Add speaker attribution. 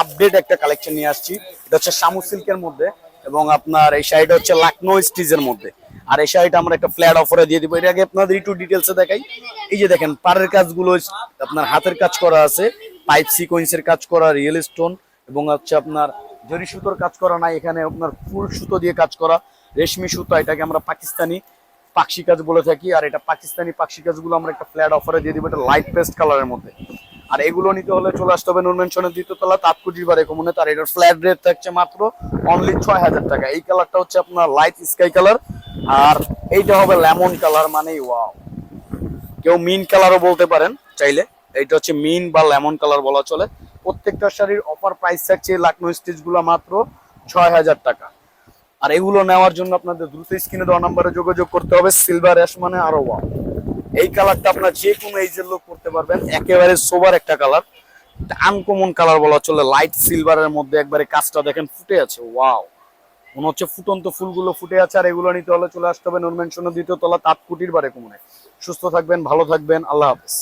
Speaker 1: Update একটা collection নিয়ে আসছি। এটা হচ্ছে সিল্কের মধ্যে এবং আপনার এই হচ্ছে মধ্যে। আর এই শাড়িটা আমরা একটা ফ্ল্যাট অফারে দিয়ে দিব। এটা আগে দেখাই। এই যে দেখেন, পাড়ের কাজগুলো আপনার হাতের কাজ করা আছে পাইপ সিকোয়েন্সের কাজ করা রিয়েল স্টোন এবং হচ্ছে আপনার জরি সুতোর কাজ করা নাই, এখানে আপনার ফুল সুতো দিয়ে কাজ করা, রেশমি সুতো, এটাকে আমরা পাকিস্তানি পাকশি কাজ বলে থাকি, আর এটা পাকিস্তানি পাকশি কাজগুলো আমরা একটা ফ্ল্যাট অফারে দিয়ে দিব, এটা লাইট পেস্ট কালারের মধ্যে। আর এগুলো নিতে হলে চলে আসতে হবে নুন মেনশনের দ্বিতীয়তলা তাৎকুটির বারে কমনে তার এটার ফ্ল্যাট রেট থাকছে মাত্র অনলি ছয় হাজার টাকা। এই কালারটা হচ্ছে আপনার লাইট স্কাই কালার আর এইটা হবে লেমন কালার মানে ওয়াও কেউ মিন কালারও বলতে পারেন চাইলে, এইটা হচ্ছে মিন বা লেমন কালার বলা চলে। প্রত্যেকটা শাড়ির অফার প্রাইস থাকছে লাকনো স্টিচগুলো মাত্র ছয় হাজার টাকা। আর এগুলো নেওয়ার জন্য আপনাদের দ্রুত স্ক্রিনে দেওয়া নাম্বারে যোগাযোগ করতে হবে সিলভার অ্যাশ মানে আরও ওয়াও এই কালারটা আপনার যে কোনো এইজের লোক করতে পারবেন, একেবারে সোবার একটা কালার আনকমন কালার বলা চলে লাইট সিলভারের মধ্যে একবারে কাজটা দেখেন, ফুটে আছে ওয়াও মনে হচ্ছে ফুটন্ত ফুলগুলো ফুটে আছে, আর এগুলো নিতে হলে চলে আসতে হবে নুরমেনশনের দ্বিতীয় তলা, তাঁতকুটির বারে কমনে। সুস্থ থাকবেন, ভালো থাকবেন, আল্লাহ হাফেজ।